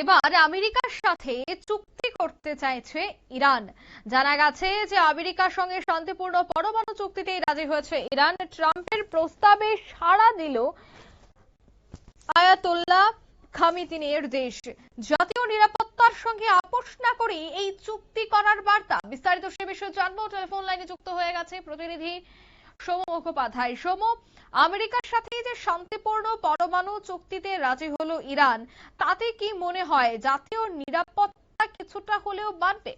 এবার আমেরিকার সাথে চুক্তি করতে চাইছে ইরান। জানা গেছে যে আমেরিকার সঙ্গে শান্তিপূর্ণ পরমাণু চুক্তিতেই রাজি হয়েছে ইরান। ট্রাম্পের প্রস্তাবে সাড়া দিল আয়াতুল্লাহ খামিতিনের দেশ। জাতীয় নিরাপত্তার সঙ্গে আপোষ না করে এই চুক্তি করার বার্তা বিস্তারিত সে বিষয়ে জানব। টেলিফোন লাইনে যুক্ত হয়ে গেছে প্রতিনিধি সোম মুখোপাধ্যায় সোম আমেরিকার সাথে যে শান্তিপূর্ণ পরমাণু চুক্তিতে রাজি হলো ইরান তাতে কি মনে হয় জাতীয় নিরাপত্তা কিছুটা হলেও বাড়বে?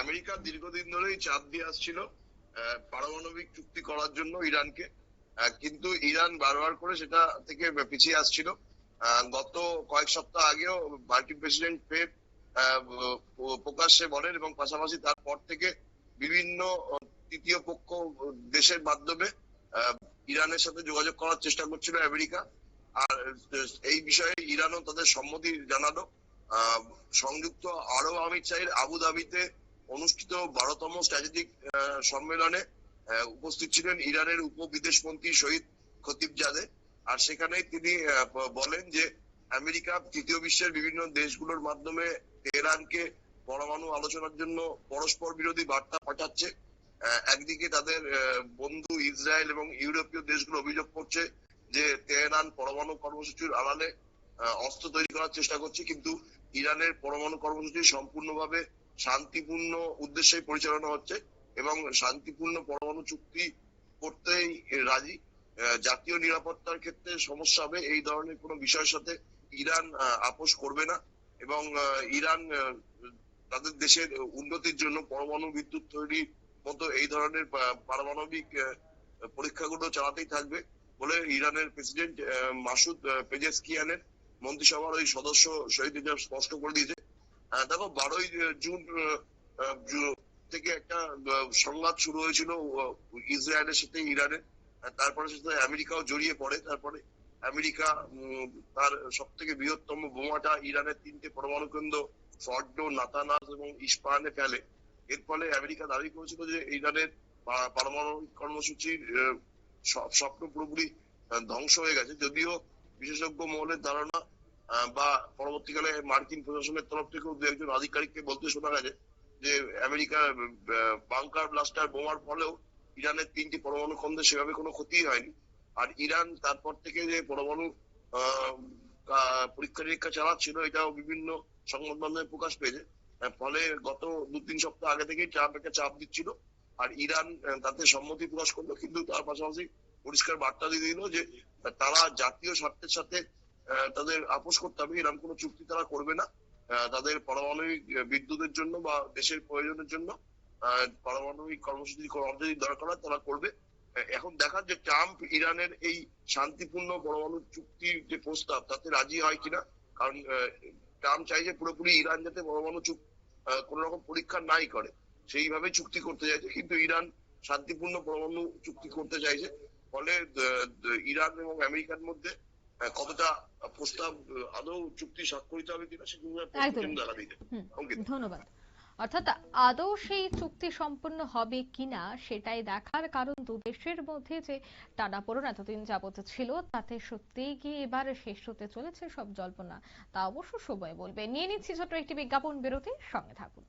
আমেরিকা দীর্ঘদিন ধরেই চাপ দিয়ে আসছিল পারমাণবিক চুক্তি করার জন্য ইরানকে। কিন্তু ইরান বারবার করে সেটা থেকে পিছিয়ে আসছিল। গত কয়েক সপ্তাহ আগেও মার্কিন প্রেসিডেন্ট আহ, প্রকাশ্যে বলেন এবং পাশাপাশি তারপর থেকে বিভিন্ন তৃতীয় পক্ষ দেশের মাধ্যমে ইরানের সাথে যোগাযোগ করার চেষ্টা করছিল আমেরিকা। আর, এই বিষয়ে ইরানও তাদের সম্মতি জানালো। সংযুক্ত আরব আমির আমিরশাহীর আবুধাবিতে অনুষ্ঠিত বারোতম স্ট্র্যাটেজিক সম্মেলনে উপস্থিত ছিলেন ইরানের উপ বিদেশমন্ত্রী শহীদ খতিবজাদে আর সেখানে তিনি বলেন যে, আমেরিকা তৃতীয় বিশ্বের বিভিন্ন দেশগুলোর মাধ্যমে তেহরানকে পরমাণু আলোচনার জন্য পরস্পর বিরোধী বার্তা পাঠাচ্ছে। একদিকে তাদের বন্ধু ইসরায়েল এবং ইউরোপীয় দেশগুলো অভিযোগ করছে যে তেহরান পরমাণু কর্মসূচির আড়ালে অস্ত্র তৈরি করার চেষ্টা করছে, কিন্তু ইরানের পরমাণু কর্মসূচি সম্পূর্ণভাবে শান্তিপূর্ণ উদ্দেশ্যে পরিচালনা হচ্ছে এবং শান্তিপূর্ণ পরমাণু চুক্তি করতেই রাজি। জাতীয় নিরাপত্তার ক্ষেত্রে সমস্যা হবে, এই ধরনের কোনো বিষয়ের সাথে ইরান আপোষ করবে না এবং ইরান তাদের দেশের উন্নতির জন্য পরমাণু বিদ্যুৎ তৈরির মতো এই ধরনের পারমাণবিক পরীক্ষাগুলো চালাতেই থাকবে বলে ইরানের প্রেসিডেন্ট মাসুদ পেজেসকিয়ানের মন্ত্রিসভার ওই সদস্য শহীদ স্পষ্ট করে দিয়েছে। দেখো, বারোই জুন থেকে একটা সংঘাত শুরু হয়েছিল ইসরায়েলের সাথে ইরানের। তারপরে সাথে আমেরিকাও জড়িয়ে পড়ে। তারপরে আমেরিকা তার সব থেকে বৃহত্তম বোমাটা ইরানের তিনটে পরমাণু কেন্দ্র ফর্ডো নাতানাস এবং ইস্পাহানে ফেলে। এর ফলে আমেরিকা দাবি করেছিল যে ইরানের পারমাণবিক কর্মসূচির সব, স্বপ্ন পুরোপুরি ধ্বংস হয়ে গেছে। যদিও বিশেষজ্ঞ মহলের ধারণা বা পরবর্তীকালে মার্কিন প্রশাসনের তরফ থেকেও দু একজন আধিকারিককে বলতে শোনা গেছে যে আমেরিকার বাংকার ব্লাস্টার বোমার ফলেও ইরানের তিনটি পরমাণু খন্ডে সেভাবে কোনো ক্ষতি হয়নি। আর ইরান তারপর থেকে যে পরমাণু পরীক্ষা নিরীক্ষা চালাচ্ছিল, এটাও বিভিন্ন সংবাদ মাধ্যমে প্রকাশ পেয়েছে। ফলে গত দু তিন সপ্তাহ আগে থেকেই ট্রাম্প একটা চাপ দিচ্ছিল। আর ইরান তাতে সম্মতি প্রকাশ করল, কিন্তু তার পাশাপাশি পরিষ্কার বার্তা দিয়ে দিল যে, তারা জাতীয় স্বার্থের সাথে তাদের আপোষ করতে হবে। এরকম কোনো চুক্তি তারা করবে না। তাদের পারমাণবিক বিদ্যুতের জন্য বা দেশের প্রয়োজনের জন্য পারমাণবিক কর্মসূচি যদি দরকার হয় তারা করবে। এখন দেখার যে ট্রাম্প ইরানের এই শান্তিপূর্ণ পরমাণু চুক্তির যে প্রস্তাব, তাতে রাজি হয় কিনা? কারণ ট্রাম্প চাইছে পুরোপুরি ইরান যাতে পরমাণু চুক্তি কোন রকম পরীক্ষা নাই করে। সেইভাবে চুক্তি করতে চাইছে। কিন্তু ইরান শান্তিপূর্ণ পরমাণু চুক্তি করতে চাইছে। ফলে ইরান এবং আমেরিকার মধ্যে কতটা প্রস্তাব আদৌ চুক্তি স্বাক্ষরিত হবে কিনা সেগুলো। দেখা দিতে ধন্যবাদ। অর্থাৎ আদৌ সেই চুক্তি সম্পন্ন হবে কিনা সেটাই দেখার কারণ দু দেশের মধ্যে যে টানাপোড়ন এতদিন যাবত ছিল, তাতে সত্যি কি এবার শেষ হতে চলেছে সব জল্পনা তা অবশ্য সময় বলবে। নিয়ে নিচ্ছি ছোট্ট একটি বিজ্ঞাপন বিরতি সঙ্গে থাকুন।